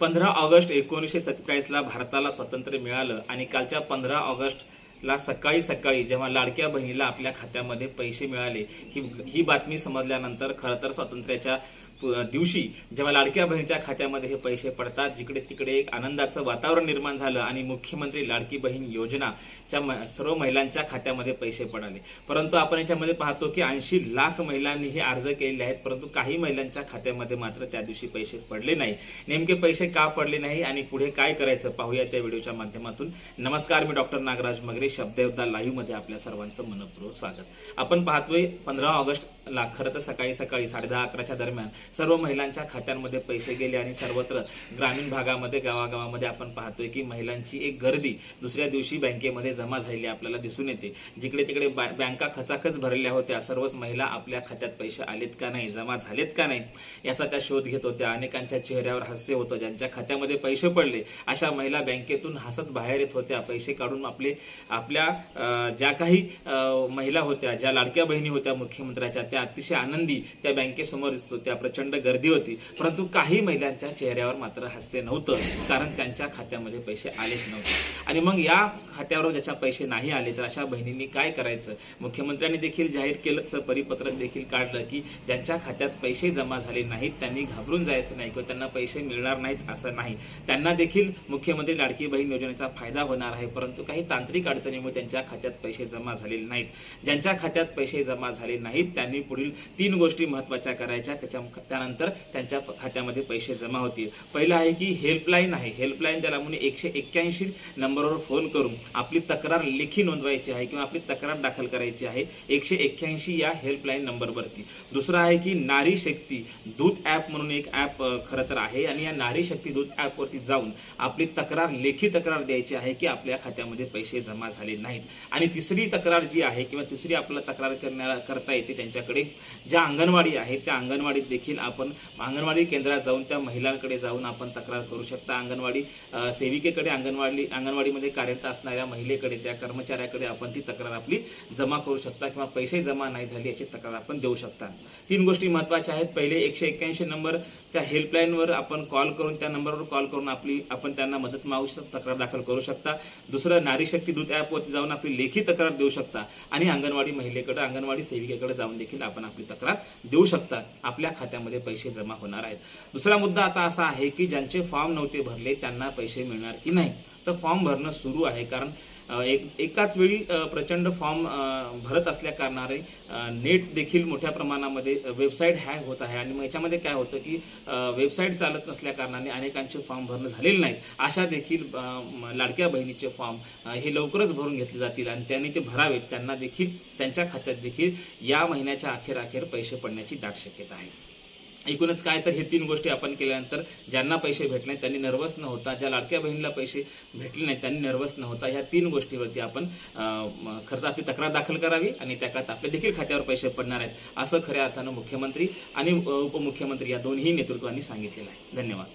पंधरा ऑगस्ट एकोणीसशे सत्तेचाळीसला भारताला स्वातंत्र्य मिळालं आणि कालच्या पंधरा ऑगस्टला सकाळी सकाळी जेव्हा लाडक्या बहिणीला आपल्या खात्यामध्ये पैसे मिळाले ही ही बातमी समजल्यानंतर खरं तर स्वातंत्र्याच्या दिवशी जेव्हा लाडक्या बहिणीच्या खात्यामध्ये हे पैसे पडतात जिकडे तिकडे एक आनंदाचं वातावरण निर्माण झालं आणि मुख्यमंत्री लाडकी बहीण योजनाच्या म- सर्व महिलांच्या खात्यामध्ये पैसे पडाले. परंतु आपण याच्यामध्ये पाहतो की ऐंशी लाख महिलांनी हे अर्ज केलेले आहेत परंतु काही महिलांच्या खात्यामध्ये मात्र त्या दिवशी पैसे पडले नाही. नेमके पैसे का पडले नाही आणि पुढे काय करायचं पाहूया त्या व्हिडिओच्या माध्यमातून. नमस्कार मी डॉक्टर नागराज मगरे शब्दयोद्धा लाईव्हमध्ये आपल्या सर्वांचं मनपूर्वक स्वागत. आपण पाहतोय पंधरा ऑगस्टला खरं तर सकाळी सकाळी साडे दहा अकराच्या दरम्यान सर्व महिलांच्या खात्यांमध्ये पैसे गेले आणि सर्वत्र ग्रामीण भागामध्ये गावागावामध्ये आपण पाहतोय की महिलांची एक गर्दी दुसऱ्या दिवशी बँकेमध्ये जमा झालेली आपल्याला दिसून येते. जिकडे तिकडे बँका खचाखच भरल्या होत्या सर्वच महिला आपल्या खात्यात पैसे आलेत का नाही जमा झालेत का नाही याचा त्या शोध घेत होत्या. अनेकांच्या चेहऱ्यावर हास्य होतं ज्यांच्या खात्यामध्ये पैसे पडले अशा महिला बँकेतून हसत बाहेर येत होत्या. पैसे काढून आपले आपल्या ज्या काही महिला होत्या ज्या लाडक्या बहिणी होत्या मुख्यमंत्र्याच्या त्या अतिशय आनंदी त्या बँकेसमोर दिसत होत्या. प्रचंड गर्दी होती. परंतु काही महिलांच्या चेहऱ्यावर मात्र हास्य नव्हतं. कारण त्यांच्या खात्यामध्ये पैसे आलेच नव्हते. आणि मग या खात्यावर ज्याच्या पैसे नाही आले तर अशा बहिणींनी काय करायचं? मुख्यमंत्र्यांनी देखील जाहीर केलं. परिपत्रक देखील काढलं की ज्यांच्या खात्यात पैसे जमा झाले नाहीत. त्यांनी घाबरून जायचं नाही किंवा त्यांना पैसे मिळणार नाहीत असं नाही. त्यांना देखील मुख्यमंत्री लाडकी बहीण योजनेचा फायदा होणार आहे. परंतु काही तांत्रिक अडचणीमुळे त्यांच्या खात्यात पैसे जमा झालेले नाहीत. ज्यांच्या खात्यात पैसे जमा झाले नाहीत त्यांनी पुढील तीन गोष्टी महत्त्वाच्या करायच्या. त्याच्या त्यानंतर त्यांच्या खात्यामध्ये पैसे जमा होतील. पहिलं आहे की हेल्पलाईन आहे. हेल्पलाईन ज्याला म्हणून एकशे एक्क्याऐंशी नंबरवर फोन करून आपली तक्रार लेखी नोंदवायची आहे किंवा आपली तक्रार दाखल करायची आहे एकशे एक्क्याऐंशी या हेल्पलाईन नंबरवरती. दुसरं आहे की नारी शक्ती दूत ॲप म्हणून एक ॲप खरं तर आहे आणि या नारी शक्ती दूत ॲपवरती जाऊन आपली तक्रार लेखी तक्रार द्यायची आहे की आपल्या खात्यामध्ये पैसे जमा झाले नाहीत. आणि तिसरी तक्रार जी आहे किंवा तिसरी आपल्याला तक्रार करण्या करता येते त्यांच्याकडे ज्या अंगणवाडी आहेत त्या अंगणवाडीत देखील देखील आपण अंगणवाडी केंद्रात जाऊन त्या महिलांकडे जाऊन आपण तक्रार करू शकता. अंगणवाडी सेविकेकडे अंगणवाडी अंगणवाडीमध्ये कार्यरत असणाऱ्या महिलेकडे त्या कर्मचाऱ्याकडे आपण ती तक्रार आपली जमा करू शकता किंवा पैसे जमा नाही झाले याची तक्रार आपण देऊ शकता. तीन गोष्टी महत्त्वाच्या आहेत. पहिले एकशे एक्क्याऐंशी नंबरच्या हेल्पलाईनवर आपण कॉल करून त्या नंबरवर कॉल करून आपली आपण त्यांना मदत मागू शकता तक्रार दाखल करू शकता. दुसरं नारी शक्ती दूत ॲपवरती जाऊन आपली लेखी तक्रार देऊ शकता आणि अंगणवाडी महिलेकडे अंगणवाडी सेविकेकडे जाऊन देखील आपण आपली तक्रार देऊ शकता. आपल्या खात्यामध्ये पैसे जमा होणार आहेत. दुसरा मुद्दा आता असा आहे की ज्यांचे फॉर्म नव्हते भरले त्यांना पैसे मिळणार की नाही? तर फॉर्म भरणं सुरू आहे कारण एक एकाच वेळी प्रचंड फॉर्म भरत असल्या कारणाने नेट देखील मोठ्या प्रमाणामध्ये वेबसाईट हॅक होत आहे. आणि मग याच्यामध्ये काय होतं की वेबसाईट चालत नसल्या कारणाने अनेकांचे फॉर्म भरणं झालेले नाहीत अशा देखील लाडक्या बहिणीचे फॉर्म हे लवकरच भरून घेतले जातील आणि त्यांनी ते भरावेत. त्यांना देखील त्यांच्या खात्यात देखील या महिन्याच्या अखेर अखेर पैसे पडण्याची दाट शक्यता आहे. एकूणच काय तर हे तीन गोष्टी आपण केल्यानंतर ज्यांना पैसे भेटले नाहीत त्यांनी नर्वस न होता ज्या लाडक्या बहिणीला पैसे भेटले नाहीत त्यांनी नर्वस न होता ह्या तीन गोष्टीवरती आपण खरं तर आपली तक्रार दाखल करावी आणि त्या काळात आपल्या देखील खात्यावर पैसे पडणार आहेत असं खऱ्या अर्थानं मुख्यमंत्री आणि उपमुख्यमंत्री या दोन्ही नेतृत्वांनी सांगितलेलं आहे. धन्यवाद.